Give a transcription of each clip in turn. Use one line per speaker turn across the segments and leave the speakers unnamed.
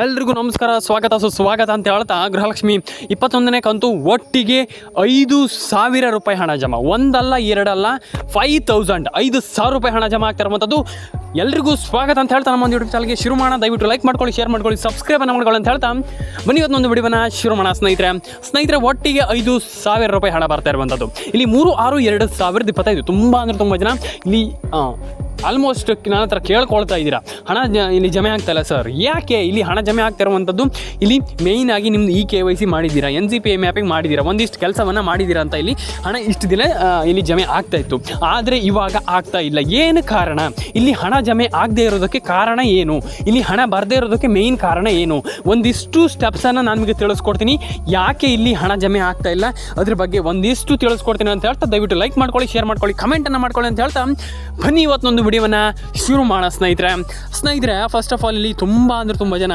ಎಲ್ರಿಗೂ ನಮಸ್ಕಾರ, ಸ್ವಾಗತ, ಸುಸ್ವಾಗತ ಅಂತ ಹೇಳ್ತಾ ಗೃಹಲಕ್ಷ್ಮಿ ಇಪ್ಪತ್ತೊಂದನೇ ಕಂತು ಒಟ್ಟಿಗೆ ಐದು ಸಾವಿರ ರೂಪಾಯಿ ಹಣ ಜಮಾ. ಒಂದಲ್ಲ, ಎರಡಲ್ಲ ಫೈವ್ ತೌಸಂಡ್ ಐದು ಸಾವಿರ ರೂಪಾಯಿ ಹಣ ಜಮಾ ಆಗ್ತಿರುವಂಥದ್ದು ಎಲ್ರಿಗೂ ಸ್ವಾಗತ ಅಂತ ಹೇಳ್ತಾ ನಮ್ಮ ಒಂದು ಯೂಟ್ಯೂಬ್ ಚಾನಲ್ಗೆ. ಶುರು ಮಾಡೋಣ ದಯವಿಟ್ಟು ಲೈಕ್ ಮಾಡ್ಕೊಳ್ಳಿ ಶೇರ್ ಮಾಡ್ಕೊಳ್ಳಿ ಸಬ್ಸ್ಕ್ರೈಬ್ ಮಾಡ್ಕೊಳ್ಳಿ ಅಂತ ಹೇಳ್ತಾ ಬನ್ನಿ ಇವತ್ತೊಂದು ವಿಡಿಯೋನ ಶುರು ಮಾಡೋಣ ಸ್ನೇಹಿತರೆ. ಸ್ನೇಹಿತರೆ, ಒಟ್ಟಿಗೆ ಐದು ಸಾವಿರ ರೂಪಾಯಿ ಹಣ ಬರ್ತಾ ಇರುವಂಥದ್ದು. ಇಲ್ಲಿ ಮೂರು, ಆರು, ಎರಡು ಸಾವಿರದ ಇಪ್ಪತ್ತೈದು. ತುಂಬ ಅಂದರೆ ತುಂಬ ಜನ ಇಲ್ಲಿ ಆಲ್ಮೋಸ್ಟ್ ನನ್ನ ಹತ್ರ ಕೇಳ್ಕೊಳ್ತಾ ಇದ್ದೀರಾ. ಹಣ ಇಲ್ಲಿ ಜಮೆ ಆಗ್ತಾ ಇಲ್ಲ ಸರ್ ಯಾಕೆ ಇಲ್ಲಿ ಹಣ ಜಮೆ ಆಗ್ತಿರುವಂಥದ್ದು ಇಲ್ಲಿ ಮೇಯ್ನ್ ಆಗಿ ನಿಮ್ದು ಇ ಕೆ ವೈ ಸಿ ಮಾಡಿದ್ದೀರಾ N C P A mapping ಮಾಡಿದ್ದೀರಾ, ಒಂದಿಷ್ಟು ಕೆಲಸವನ್ನು ಮಾಡಿದ್ದೀರಾ ಅಂತ ಇಲ್ಲಿ ಹಣ ಇಷ್ಟು ದಿನ ಇಲ್ಲಿ ಜಮೆ ಆಗ್ತಾ ಇತ್ತು. ಆದರೆ ಇವಾಗ ಆಗ್ತಾ ಇಲ್ಲ. ಏನು ಕಾರಣ? ಇಲ್ಲಿ ಹಣ ಜಮೆ ಆಗದೆ ಇರೋದಕ್ಕೆ ಕಾರಣ ಏನು? ಇಲ್ಲಿ ಹಣ ಬರದೇ ಇರೋದಕ್ಕೆ ಮೇಯ್ನ್ ಕಾರಣ ಏನು? ಒಂದಿಷ್ಟು ಸ್ಟೆಪ್ಸನ್ನು ನಾನು ನಿಮಗೆ ತಿಳಿಸ್ಕೊಡ್ತೀನಿ. ಯಾಕೆ ಇಲ್ಲಿ ಹಣ ಜಮೆ ಆಗ್ತಾ ಇಲ್ಲ? ಅದ್ರ ಬಗ್ಗೆ ಒಂದಿಷ್ಟು ತಿಳಿಸ್ಕೊಡ್ತೀನಿ ಅಂತ ಹೇಳ್ತಾ ದಯವಿಟ್ಟು ಲೈಕ್ ಮಾಡ್ಕೊಳ್ಳಿ ಶೇರ್ ಮಾಡ್ಕೊಳ್ಳಿ ಕಮೆಂಟನ್ನು ಮಾಡ್ಕೊಳ್ಳಿ ಅಂತ ಹೇಳ್ತಾ ಬನ್ನಿ ಇವತ್ತೊಂದು ವಿಡಿಯೋವನ್ನು ಶುರು ಮಾಡೋಣ ಸ್ನೇಹಿತರೆ. ಸ್ನೇಹಿತರೆ ಫಸ್ಟ್ ಆಫ್ ಆಲ್ ಇಲ್ಲಿ ತುಂಬ ಅಂದರೆ ತುಂಬ ಜನ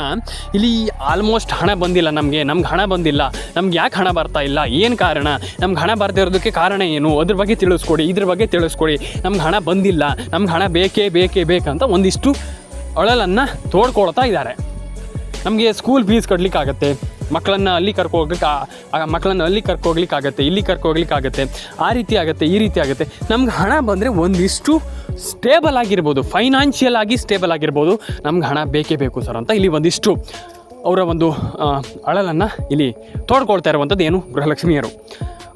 ಇಲ್ಲಿ ಆಲ್ಮೋಸ್ಟ್ ಹಣ ಬಂದಿಲ್ಲ ನಮಗೆ, ನಮ್ಗೆ ಹಣ ಬಂದಿಲ್ಲ, ನಮ್ಗೆ ಯಾಕೆ ಹಣ ಬರ್ತಾ ಇಲ್ಲ, ಏನು ಕಾರಣ? ನಮ್ಗೆ ಹಣ ಬರ್ದೇ ಇರೋದಕ್ಕೆ ಕಾರಣ ಏನು? ಅದ್ರ ಬಗ್ಗೆ ತಿಳಿಸ್ಕೊಡಿ, ಇದ್ರ ಬಗ್ಗೆ ತಿಳಿಸ್ಕೊಡಿ. ನಮ್ಗೆ ಹಣ ಬಂದಿಲ್ಲ, ನಮ್ಗೆ ಹಣ ಬೇಕೇ ಬೇಕೇ ಬೇಕಂತ ಒಂದಿಷ್ಟು ಅಳಲನ್ನು ತೋಡ್ಕೊಳ್ತಾ ಇದ್ದಾರೆ. ನಮಗೆ ಸ್ಕೂಲ್ ಫೀಸ್ ಕಟ್ಟಲಿಕ್ಕಾಗತ್ತೆ ಮಕ್ಕಳನ್ನು ಅಲ್ಲಿ ಕರ್ಕೊ ಹೋಗ್ಲಿಕ್ಕೆ ಮಕ್ಕಳನ್ನ ಅಲ್ಲಿ ಕರ್ಕೊ ಹೋಗ್ಲಿಕ್ಕಾಗತ್ತೆ ಇಲ್ಲಿ ಕರ್ಕೊ ಹೋಗ್ಲಿಕ್ಕಾಗತ್ತೆ ಆ ರೀತಿ ಆಗುತ್ತೆ, ಈ ರೀತಿ ಆಗುತ್ತೆ. ನಮ್ಗೆ ಹಣ ಬಂದರೆ ಒಂದಿಷ್ಟು ಸ್ಟೇಬಲ್ ಆಗಿರ್ಬೋದು ಫೈನಾನ್ಷಿಯಲ್ ಆಗಿ ಸ್ಟೇಬಲ್ ಆಗಿರ್ಬೋದು, ನಮ್ಗೆ ಹಣ ಬೇಕೇ ಬೇಕು ಸರ್ ಅಂತ ಇಲ್ಲಿ ಒಂದಿಷ್ಟು ಅವರ ಒಂದು ಅಳಲನ್ನು ಇಲ್ಲಿ ತೋಡ್ಕೊಳ್ತಾ ಇರುವಂಥದ್ದು ಏನು ಗೃಹಲಕ್ಷ್ಮಿಯರು.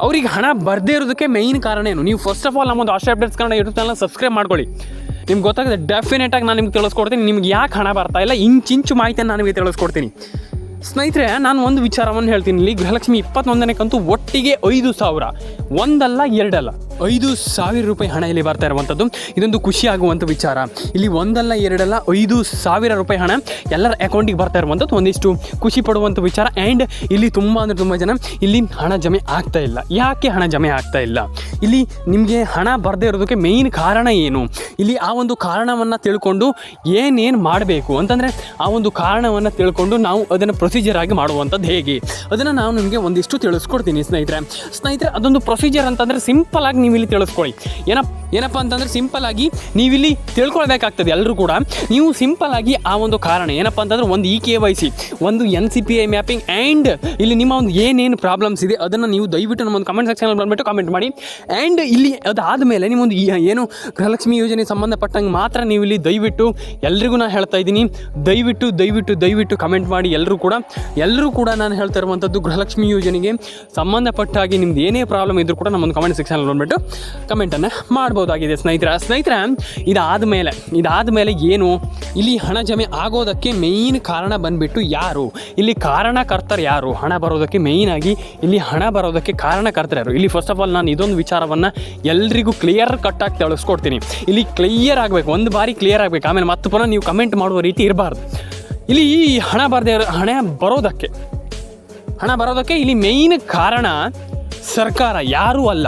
ಅವ್ರಿಗೆ ಹಣ ಬರದೇ ಇರೋದಕ್ಕೆ ಮೇಯ್ನ್ ಕಾರಣ ಏನು? ನೀವು first of all ನಮ್ಮೊಂದು Asha updates Kannada YouTube channel subscribe ಮಾಡ್ಕೊಳ್ಳಿ. ನಿಮ್ಗೆ ಗೊತ್ತಾಗುತ್ತೆ ಡೆಫಿನೆಟಾಗಿ ನಾನು ನಿಮ್ಗೆ ತಿಳಿಸ್ಕೊಡ್ತೀನಿ. ನಿಮ್ಗೆ ಯಾಕೆ ಹಣ ಬರ್ತಾ ಇಲ್ಲ? ಇಂಚಿಂಚು ಮಾಹಿತಿಯನ್ನು ನಾನು ನಿಮಗೆ ತಿಳಿಸ್ಕೊಡ್ತೀನಿ. ಸ್ನೇಹಿತರೆ, ನಾನು ಒಂದು ವಿಚಾರವನ್ನು ಹೇಳ್ತೀನಿ. ಇಲ್ಲಿ ಗೃಹಲಕ್ಷ್ಮಿ ಇಪ್ಪತ್ತೊಂದನೇ ಕಂತು ಒಟ್ಟಿಗೆ ಐದು ಸಾವಿರ. ಒಂದಲ್ಲ, ಎರಡಲ್ಲ. ಐದು ಸಾವಿರ ರೂಪಾಯಿ ಹಣ ಇಲ್ಲಿ ಬರ್ತಾ ಇರುವಂಥದ್ದು. ಇದೊಂದು ಖುಷಿ ಆಗುವಂಥ ವಿಚಾರ. ಇಲ್ಲಿ ಒಂದಲ್ಲ, ಎರಡಲ್ಲ, ಐದು ಸಾವಿರ ರೂಪಾಯಿ ಹಣ ಎಲ್ಲರ ಅಕೌಂಟಿಗೆ ಬರ್ತಾ ಇರುವಂಥದ್ದು ಒಂದಿಷ್ಟು ಖುಷಿ ಪಡುವಂಥ ವಿಚಾರ. ಆ್ಯಂಡ್ ಇಲ್ಲಿ ತುಂಬ ಅಂದರೆ ತುಂಬ ಜನ ಇಲ್ಲಿ ಹಣ ಜಮೆ ಆಗ್ತಾ ಇಲ್ಲ. ಯಾಕೆ ಹಣ ಜಮೆ ಆಗ್ತಾ ಇಲ್ಲ? ಇಲ್ಲಿ ನಿಮಗೆ ಹಣ ಬರದೇ ಇರೋದಕ್ಕೆ ಮೇಯ್ನ್ ಕಾರಣ ಏನು? ಇಲ್ಲಿ ಆ ಒಂದು ಕಾರಣವನ್ನು ತಿಳ್ಕೊಂಡು ಏನೇನು ಮಾಡಬೇಕು ಅಂತಂದರೆ ಆ ಒಂದು ಕಾರಣವನ್ನು ತಿಳ್ಕೊಂಡು ನಾವು ಅದನ್ನು ಪ್ರೊಸೀಜರ್ ಆಗಿ ಮಾಡುವಂಥದ್ದು ಹೇಗೆ? ಅದನ್ನು ನಾವು ನಿಮಗೆ ಒಂದಿಷ್ಟು ತಿಳಿಸ್ಕೊಡ್ತೀನಿ ಸ್ನೇಹಿತರೆ. ಸ್ನೇಹಿತರೆ, ಅದೊಂದು ಪ್ರೊಸೀಜರ್ ಅಂತಂದರೆ ಆಗಿ ನೀವು ಇಲ್ಲಿ ತಿಳಿಸ್ಕೊಳ್ಳಿ. ಏನಪ್ಪ ಏನಪ್ಪ ಅಂತಂದರೆ ಸಿಂಪಲ್ ಆಗಿ ನೀವಿಲ್ಲಿ ತಿಳ್ಕೊಳ್ಬೇಕಾಗ್ತದೆ ಎಲ್ಲರೂ ಕೂಡ. ನೀವು ಸಿಂಪಲ್ ಆಗಿ ಆ ಒಂದು ಕಾರಣ, ಏನಪ್ಪ ಅಂತಂದ್ರೆ ಒಂದು ಇ ಕೆ ವೈ ಸಿ ಒಂದು N C P I mapping and ಇಲ್ಲಿ ನಿಮ್ಮ ಒಂದು ಏನೇನು ಪ್ರಾಬ್ಲಮ್ಸ್ ಇದೆ ಅದನ್ನು ನೀವು ದಯವಿಟ್ಟು ನಮ್ಮ ಒಂದು ಕಮೆಂಟ್ ಸೆಕ್ಷನಲ್ಲಿ ಬಂದುಬಿಟ್ಟು ಕಮೆಂಟ್ ಮಾಡಿ. ಆ್ಯಂಡ್ ಇಲ್ಲಿ ಅದಾದಮೇಲೆ ನಿಮ್ಮೊಂದು ಈ- ಏನು ಗೃಹಲಕ್ಷ್ಮಿ ಯೋಜನೆ ಸಂಬಂಧಪಟ್ಟಂಗೆ ಮಾತ್ರ ನೀವು ಇಲ್ಲಿ ದಯವಿಟ್ಟು ಎಲ್ರಿಗೂ ನಾನು ಹೇಳ್ತಾ ಇದ್ದೀನಿ. ದಯವಿಟ್ಟು ದಯವಿಟ್ಟು ದಯವಿಟ್ಟು ಕಮೆಂಟ್ ಮಾಡಿ ಎಲ್ಲರೂ ಕೂಡ. ಎಲ್ಲರೂ ಕೂಡ ನಾನು ಹೇಳ್ತಾ ಇರುವಂಥದ್ದು ಗೃಹಲಕ್ಷ್ಮಿ ಯೋಜನೆಗೆ ಸಂಬಂಧಪಟ್ಟ ಹಾಗೆ ನಿಮ್ದು ಏನೇ ಪ್ರಾಬ್ಲಮ್ ಇದ್ರೂ ಕೂಡ ನಮ್ಮೊಂದು ಕಮೆಂಟ್ ಸೆಕ್ಷನ್ ಬಂದುಬಿಟ್ಟು ಕಮೆಂಟನ್ನು ಮಾಡ್ಬೋದಾಗಿದೆ ಸ್ನೇಹಿತರ. ಸ್ನೇಹಿತರ ಇದಾದ ಮೇಲೆ ಇದಾದ ಮೇಲೆ ಏನು? ಇಲ್ಲಿ ಹಣ ಜಮೆ ಆಗೋದಕ್ಕೆ ಮೇಯ್ನ್ ಕಾರಣ ಬಂದುಬಿಟ್ಟು ಯಾರು? ಇಲ್ಲಿ ಕಾರಣಕರ್ತರು ಯಾರು? ಹಣ ಬರೋದಕ್ಕೆ ಮೇಯ್ನ್ ಆಗಿ ಇಲ್ಲಿ ಹಣ ಬರೋದಕ್ಕೆ ಕಾರಣಕರ್ತರು ಯಾರು? ಇಲ್ಲಿ ಫಸ್ಟ್ ಆಫ್ ಆಲ್ ನಾನು ಇದೊಂದು ವಿಚಾರವನ್ನು ಎಲ್ರಿಗೂ ಕ್ಲಿಯರ್ ಕಟ್ಟಾಗಿ ತಿಳಿಸ್ಕೊಡ್ತೀನಿ. ಇಲ್ಲಿ ಕ್ಲಿಯರ್ ಆಗಬೇಕು, ಒಂದು ಬಾರಿ ಕ್ಲಿಯರ್ ಆಗಬೇಕು. ಆಮೇಲೆ ಮತ್ತೆ ಪುನಃ ನೀವು ಕಮೆಂಟ್ ಮಾಡುವ ರೀತಿ ಇರಬಾರ್ದು. ಇಲ್ಲಿ ಈ ಹಣ ಬರದೇ, ಹಣ ಬರೋದಕ್ಕೆ ಹಣ ಬರೋದಕ್ಕೆ ಇಲ್ಲಿ ಮೇಯ್ನ್ ಕಾರಣ ಸರ್ಕಾರ, ಯಾರೂ ಅಲ್ಲ.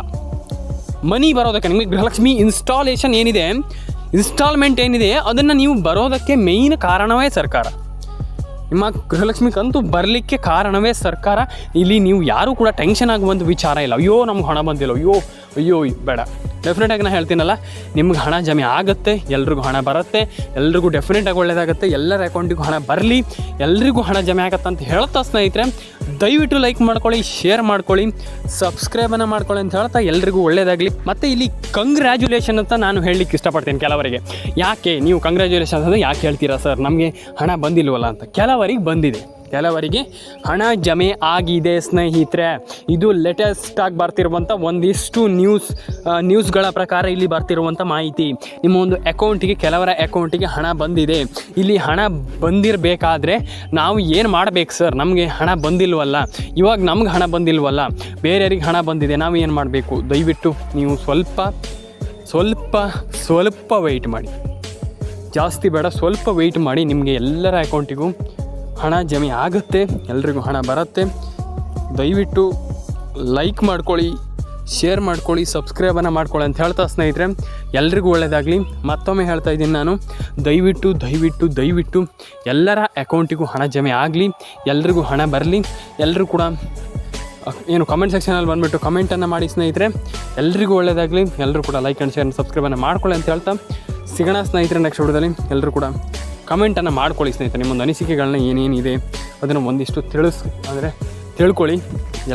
ಮನಿ ಬರೋದಕ್ಕೆ, ನಿಮಗೆ ಗೃಹಲಕ್ಷ್ಮಿ ಇನ್ಸ್ಟಾಲೇಷನ್ ಏನಿದೆ ಇನ್ಸ್ಟಾಲ್ಮೆಂಟ್ ಏನಿದೆ, ಅದನ್ನು ನೀವು ಬರೋದಕ್ಕೆ ಮೇಯ್ನ್ ಕಾರಣವೇ ಸರ್ಕಾರ. ನಿಮ್ಮ ಗೃಹಲಕ್ಷ್ಮಿ ಕಂತು ಬರಲಿಕ್ಕೆ ಕಾರಣವೇ ಸರ್ಕಾರ. ಇಲ್ಲಿ ನೀವು ಯಾರೂ ಕೂಡ ಟೆನ್ಷನ್ ಆಗುವಂಥ ವಿಚಾರ ಇಲ್ಲ. ಅಯ್ಯೋ, ನಮ್ಗೆ ಹಣ ಬಂದಿಲ್ಲ. ಅಯ್ಯೋ ಅಯ್ಯೋ ಬೇಡ. ಡೆಫಿನೆಟಾಗಿ ನಾನು ಹೇಳ್ತೀನಲ್ಲ, ನಿಮ್ಗೆ ಹಣ ಜಮೆ ಆಗುತ್ತೆ, ಎಲ್ರಿಗೂ ಹಣ ಬರುತ್ತೆ, ಎಲ್ರಿಗೂ ಡೆಫಿನೆಟಾಗಿ ಒಳ್ಳೇದಾಗುತ್ತೆ, ಎಲ್ಲರ ಅಕೌಂಟಿಗೂ ಹಣ ಬರಲಿ, ಎಲ್ರಿಗೂ ಹಣ ಜಮೆ ಆಗತ್ತೆ ಅಂತ ಹೇಳ್ತಾ ಸ್ನೇಹಿತರೆ, ದಯವಿಟ್ಟು ಲೈಕ್ ಮಾಡ್ಕೊಳ್ಳಿ ಶೇರ್ ಮಾಡ್ಕೊಳ್ಳಿ ಸಬ್ಸ್ಕ್ರೈಬನ್ನು ಮಾಡ್ಕೊಳ್ಳಿ ಅಂತ ಹೇಳ್ತಾ ಎಲ್ರಿಗೂ ಒಳ್ಳೇದಾಗಲಿ. ಮತ್ತು ಇಲ್ಲಿ ಕಂಗ್ರ್ಯಾಚುಲೇಷನ್ ಅಂತ ನಾನು ಹೇಳಲಿಕ್ಕೆ ಇಷ್ಟಪಡ್ತೀನಿ ಕೆಲವರಿಗೆ. ಯಾಕೆ, ನೀವು ಕಂಗ್ರ್ಯಾಚುಲೇಷನ್ ಅಂತ ಯಾಕೆ ಹೇಳ್ತೀರಾ ಸರ್ ನಮಗೆ ಹಣ ಬಂದಿಲ್ವಲ್ಲ ಅಂತ. ಕೆಲವರಿಗೆ ಬಂದಿದೆ. ಕೆಲವರಿಗೆ ಹಣ ಜಮೆ ಆಗಿದೆ, ಸ್ನೇಹಿತರೆ. ಇದು ಲೇಟೆಸ್ಟ್ ಆಗಿ ಬರ್ತಿರುವಂಥ ಒಂದಿಷ್ಟು ನ್ಯೂಸ್ ನ್ಯೂಸ್ಗಳ ಪ್ರಕಾರ ಇಲ್ಲಿ ಬರ್ತಿರುವಂಥ ಮಾಹಿತಿ. ನಿಮ್ಮ ಒಂದು ಅಕೌಂಟಿಗೆ ಕೆಲವರ ಅಕೌಂಟಿಗೆ ಹಣ ಬಂದಿದೆ. ಇಲ್ಲಿ ಹಣ ಬಂದಿರಬೇಕಾದ್ರೆ ನಾವು ಏನು ಮಾಡಬೇಕು ಸರ್ ನಮಗೆ ಹಣ ಬಂದಿಲ್ವಲ್ಲ? ಇವಾಗ ನಮ್ಗೆ ಹಣ ಬಂದಿಲ್ವಲ್ಲ? ಬೇರೆಯವ್ರಿಗೆ ಹಣ ಬಂದಿದೆ, ನಾವು ಏನು ಮಾಡಬೇಕು? ದಯವಿಟ್ಟು ನೀವು ಸ್ವಲ್ಪ ಸ್ವಲ್ಪ ಸ್ವಲ್ಪ ವೆಯ್ಟ್ ಮಾಡಿ. ಜಾಸ್ತಿ ಬೇಡ, ಸ್ವಲ್ಪ ವೆಯ್ಟ್ ಮಾಡಿ ನಿಮಗೆ ಎಲ್ಲರ ಅಕೌಂಟಿಗೂ ಹಣ ಜಮೆ ಆಗುತ್ತೆ, ಎಲ್ರಿಗೂ ಹಣ ಬರುತ್ತೆ. ದಯವಿಟ್ಟು ಲೈಕ್ ಮಾಡ್ಕೊಳ್ಳಿ ಶೇರ್ ಮಾಡ್ಕೊಳ್ಳಿ ಸಬ್ಸ್ಕ್ರೈಬನ್ನು ಮಾಡ್ಕೊಳ್ಳಿ ಅಂತ ಹೇಳ್ತಾ ಸ್ನೇಹಿತರೆ. ಎಲ್ರಿಗೂ ಒಳ್ಳೆಯದಾಗಲಿ ಮತ್ತೊಮ್ಮೆ ಹೇಳ್ತಾ ಇದ್ದೀನಿ ನಾನು, ದಯವಿಟ್ಟು ದಯವಿಟ್ಟು ದಯವಿಟ್ಟು ಎಲ್ಲರ ಅಕೌಂಟಿಗೂ ಹಣ ಜಮೆ ಆಗಲಿ, ಎಲ್ರಿಗೂ ಹಣ ಬರಲಿ. ಎಲ್ಲರೂ ಕೂಡ, ಏನು ಕಮೆಂಟ್ ಸೆಕ್ಷನಲ್ಲಿ ಬಂದುಬಿಟ್ಟು ಕಮೆಂಟನ್ನು ಮಾಡಿ ಸ್ನೇಹಿತರೆ. ಎಲ್ರಿಗೂ ಒಳ್ಳೆಯದಾಗಲಿ ಎಲ್ಲರೂ ಕೂಡ ಲೈಕ್ ಆ್ಯಂಡ್ ಶೇರ್ ಸಬ್ಸ್ಕ್ರೈಬನ್ನು ಮಾಡ್ಕೊಳ್ಳಿ ಅಂತ ಹೇಳ್ತಾ ಸಿಗೋಣ ಸ್ನೇಹಿತರೆ ನೆಕ್ಸ್ಟ್ ವಿಡಿಯೋದಲ್ಲಿ. ಎಲ್ಲರೂ ಕೂಡ ಕಮೆಂಟನ್ನು ಮಾಡ್ಕೊಳ್ಳಿ ಸ್ನೇಹಿತರೆ, ನಿಮ್ಮೊಂದು ಅನಿಸಿಕೆಗಳನ್ನ ಏನೇನಿದೆ ಅದನ್ನು ಒಂದಿಷ್ಟು ತಿಳಿಸ್, ಅಂದರೆ ತಿಳ್ಕೊಳ್ಳಿ.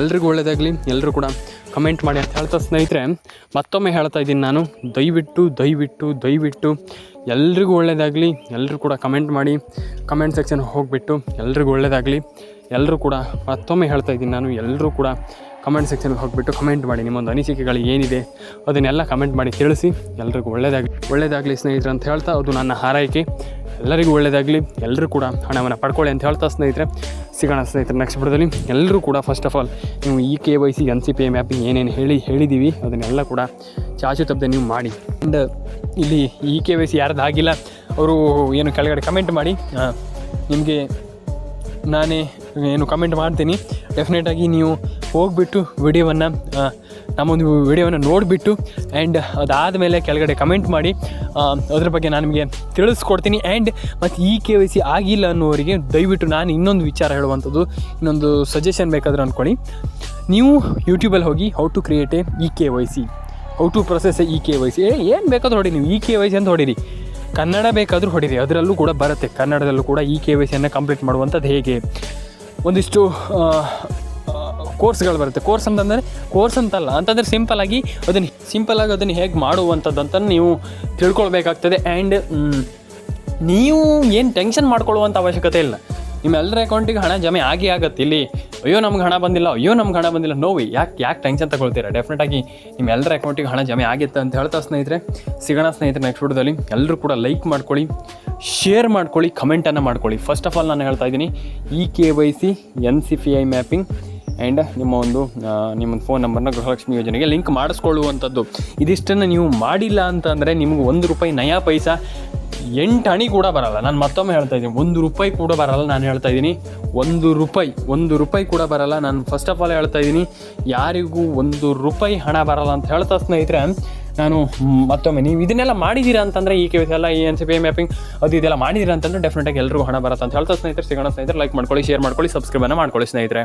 ಎಲ್ರಿಗೂ ಒಳ್ಳೆಯದಾಗಲಿ ಎಲ್ಲರೂ ಕೂಡ ಕಮೆಂಟ್ ಮಾಡಿ ಅಂತ ಹೇಳ್ತಾ ಸ್ನೇಹಿತರೆ, ಮತ್ತೊಮ್ಮೆ ಹೇಳ್ತಾ ಇದ್ದೀನಿ ನಾನು, ದಯವಿಟ್ಟು ದಯವಿಟ್ಟು ದಯವಿಟ್ಟು ಎಲ್ರಿಗೂ ಒಳ್ಳೆಯದಾಗಲಿ ಎಲ್ಲರೂ ಕೂಡ ಕಮೆಂಟ್ ಮಾಡಿ, ಕಮೆಂಟ್ ಸೆಕ್ಷನ್ ಹೋಗಿಬಿಟ್ಟು ಎಲ್ರಿಗೂ ಒಳ್ಳೆಯದಾಗಲಿ ಎಲ್ಲರೂ ಕೂಡ ಮತ್ತೊಮ್ಮೆ ಹೇಳ್ತಾ ಇದ್ದೀನಿ ನಾನು ಎಲ್ಲರೂ ಕೂಡ ಕಮೆಂಟ್ ಸೆಕ್ಷನ್ಗೆ ಹೋಗಿಬಿಟ್ಟು ಕಮೆಂಟ್ ಮಾಡಿ, ನಿಮ್ಮೊಂದು ಅನಿಸಿಕೆಗಳು ಏನಿದೆ ಅದನ್ನೆಲ್ಲ ಕಮೆಂಟ್ ಮಾಡಿ ತಿಳಿಸಿ, ಎಲ್ರಿಗೂ ಒಳ್ಳೆಯದಾಗಲಿ ಒಳ್ಳೆಯದಾಗಲಿ ಸ್ನೇಹಿತರೆ ಅಂತ ಹೇಳ್ತಾ ಅದು ನನ್ನ ಹಾರೈಕೆ. ಎಲ್ಲರಿಗೂ ಒಳ್ಳೆಯದಾಗಲಿ ಎಲ್ಲರೂ ಕೂಡ ಹಣವನ್ನು ಪಡ್ಕೊಳ್ಳಿ ಅಂತ ಹೇಳ್ತಾ ಸ್ನೇಹಿತರೆ. ಸಿಗೋಣ ಸ್ನೇಹಿತರೆ ನೆಕ್ಸ್ಟ್ ಬಿಡೋದಲ್ಲಿ ಎಲ್ಲರೂ ಕೂಡ ಫಸ್ಟ್ ಆಫ್ ಆಲ್ ನೀವು E K Y C N C P mapping ಏನೇನು ಹೇಳಿ ಹೇಳಿದ್ದೀವಿ ಅದನ್ನೆಲ್ಲ ಕೂಡ ಚಾಚು ತಪ್ಪದೆ ನೀವು ಮಾಡಿ. ಆ್ಯಂಡ್ ಇಲ್ಲಿ ಇ ಕೆ ವೈ ಸಿ ಯಾರ್ದು ಆಗಿಲ್ಲ ಅವರು ಏನು ಕೆಳಗಡೆ ಕಮೆಂಟ್ ಮಾಡಿ. ನಿಮಗೆ ನಾನೇ ಏನು ಕಮೆಂಟ್ ಮಾಡ್ತೀನಿ. ಡೆಫಿನೆಟಾಗಿ ನೀವು ಹೋಗಿಬಿಟ್ಟು ವಿಡಿಯೋವನ್ನು ನಮ್ಮೊಂದು ವಿಡಿಯೋವನ್ನು ನೋಡಿಬಿಟ್ಟು ಆ್ಯಂಡ್ ಅದಾದಮೇಲೆ ಕೆಳಗಡೆ ಕಮೆಂಟ್ ಮಾಡಿ ಅದ್ರ ಬಗ್ಗೆ ನಾನು ನಿಮಗೆ ತಿಳಿಸ್ಕೊಡ್ತೀನಿ. ಆ್ಯಂಡ್ ಮತ್ತು ಈ ಕೆ ವೈ ಸಿ ಆಗಿಲ್ಲ ಅನ್ನೋರಿಗೆ ದಯವಿಟ್ಟು ನಾನು ಇನ್ನೊಂದು ವಿಚಾರ ಹೇಳುವಂಥದ್ದು, ಇನ್ನೊಂದು ಸಜೆಷನ್ ಬೇಕಾದ್ರೆ ಅಂದ್ಕೊಳ್ಳಿ ನೀವು ಯೂಟ್ಯೂಬಲ್ಲಿ ಹೋಗಿ how to create a E K Y C how to process E K Y C ಏನು ಬೇಕಾದ್ರೂ ಹೊಡಿ ನೀವು ಇ ಕೆ ವೈ ಸಿ ಅಂತ ಹೊಡಿರಿ. ಕನ್ನಡ ಬೇಕಾದರೂ ಹೊಡಿರಿ, ಅದರಲ್ಲೂ ಕೂಡ ಬರುತ್ತೆ. ಕನ್ನಡದಲ್ಲೂ ಕೂಡ ಇ ಕೆ ವೈ ಸಿಯನ್ನು ಕಂಪ್ಲೀಟ್ ಮಾಡುವಂಥದ್ದು ಹೇಗೆ? ಒಂದಿಷ್ಟು ಕೋರ್ಸ್ಗಳು ಬರುತ್ತೆ. ಕೋರ್ಸ್ ಅಂತಂದರೆ ಕೋರ್ಸ್ ಅಂತಲ್ಲ, ಅಂತಂದರೆ ಸಿಂಪಲಾಗಿ ಅದನ್ನು ಸಿಂಪಲಾಗಿ ಅದನ್ನು ಹೇಗೆ ಮಾಡುವಂಥದ್ದು ಅಂತ ನೀವು ತಿಳ್ಕೊಳ್ಬೇಕಾಗ್ತದೆ. ಆ್ಯಂಡ್ ನೀವು ಏನು ಟೆನ್ಷನ್ ಮಾಡ್ಕೊಳ್ಳುವಂಥ ಅವಶ್ಯಕತೆ ಇಲ್ಲ. ನಿಮ್ಮೆಲ್ಲರ ಅಕೌಂಟಿಗೆ ಹಣ ಜಮೆ ಆಗಿ ಆಗತ್ತೆ ಇಲ್ಲಿ. ಅಯ್ಯೋ, ನಮ್ಗೆ ಹಣ ಬಂದಿಲ್ಲ, ಅಯ್ಯೋ, ನಮ್ಗೆ ಹಣ ಬಂದಿಲ್ಲ. ನೋವಿ ಯಾಕೆ ಯಾಕೆ ಟೆನ್ಷನ್ ತಗೊಳ್ತೀರಾ? ಡೆಫಿನೆಟಾಗಿ ನಿಮ್ಮ ಎಲ್ಲರ ಅಕೌಂಟಿಗೆ ಹಣ ಜಮೆ ಆಗಿತ್ತು ಅಂತ ಹೇಳ್ತಾ ಸ್ನೇಹಿತರೆ, ಸಿಗೋಣ ಸ್ನೇಹಿತರೆ ನೆಕ್ಸ್ಟ್ ವಿಡಿಯೋದಲ್ಲಿ. ಎಲ್ಲರೂ ಕೂಡ ಲೈಕ್ ಮಾಡ್ಕೊಳ್ಳಿ ಶೇರ್ ಮಾಡ್ಕೊಳ್ಳಿ ಕಮೆಂಟನ್ನು ಮಾಡ್ಕೊಳ್ಳಿ. ಫಸ್ಟ್ ಆಫ್ ಆಲ್ ನಾನು ಹೇಳ್ತಾ ಇದ್ದೀನಿ E K Y C N C P I mapping and ನಿಮ್ಮ ಒಂದು ನಿಮ್ಮ ಫೋನ್ ನಂಬರ್ನ ಗೃಹಲಕ್ಷ್ಮಿ ಯೋಜನೆಗೆ ಲಿಂಕ್ ಮಾಡಿಸ್ಕೊಳ್ಳುವಂಥದ್ದು. ಇದಿಷ್ಟನ್ನು ನೀವು ಮಾಡಿಲ್ಲ ಅಂತಂದರೆ ನಿಮ್ಗೆ ಒಂದು ರೂಪಾಯಿ ನಯಾ ಪೈಸಾ, ಎಂಟು ಹಣಿ ಕೂಡ ಬರಲ್ಲ. ನಾನು ಮತ್ತೊಮ್ಮೆ ಹೇಳ್ತಾ ಇದ್ದೀನಿ, ಒಂದು ರೂಪಾಯಿ ಕೂಡ ಬರಲ್ಲ ನಾನು ಹೇಳ್ತಾ ಇದ್ದೀನಿ. ಒಂದು ರೂಪಾಯಿ ಒಂದು ರೂಪಾಯಿ ಕೂಡ ಬರಲ್ಲ. ನಾನು ಫಸ್ಟ್ ಆಫ್ ಆಲ್ ಹೇಳ್ತಾ ಇದ್ದೀನಿ, ಯಾರಿಗೂ ಒಂದು ರೂಪಾಯಿ ಹಣ ಬರಲ್ಲ ಅಂತ ಹೇಳ್ತಾ ಸ್ನೇಹಿತರೆ, ನಾನು ಮತ್ತೊಮ್ಮೆ, ನೀವು ಇದನ್ನೆಲ್ಲ ಮಾಡಿದ್ದೀರಾ ಅಂತಂದರೆ ಈ ಕೇಸ್ ಎಲ್ಲ, ಈ ಎನ್ ಸಿ ಪಿ ಮ್ಯಾಪಿಂಗ್ ಅದು ಇದೆಲ್ಲ ಮಾಡಿದ್ದೀರಾ ಅಂತಂದರೆ ಡೆಫಿನೆಟಾಗಿ ಎಲ್ಲರಿಗೂ ಹಣ ಬರುತ್ತೆ ಅಂತ ಹೇಳ್ತಾ ಸ್ನೇಹಿತರೆ. ಸಿಗೋಣ ಸ್ನೇಹಿತರೆ ಲೈಕ್ ಮಾಡ್ಕೊಳ್ಳಿ ಶೇರ್ ಮಾಡ್ಕೊಳ್ಳಿ ಸಬ್ಸ್ಕ್ರೈಬನ್ನು ಮಾಡ್ಕೊಳ್ಳಿ ಸ್ನೇಹಿತರೆ.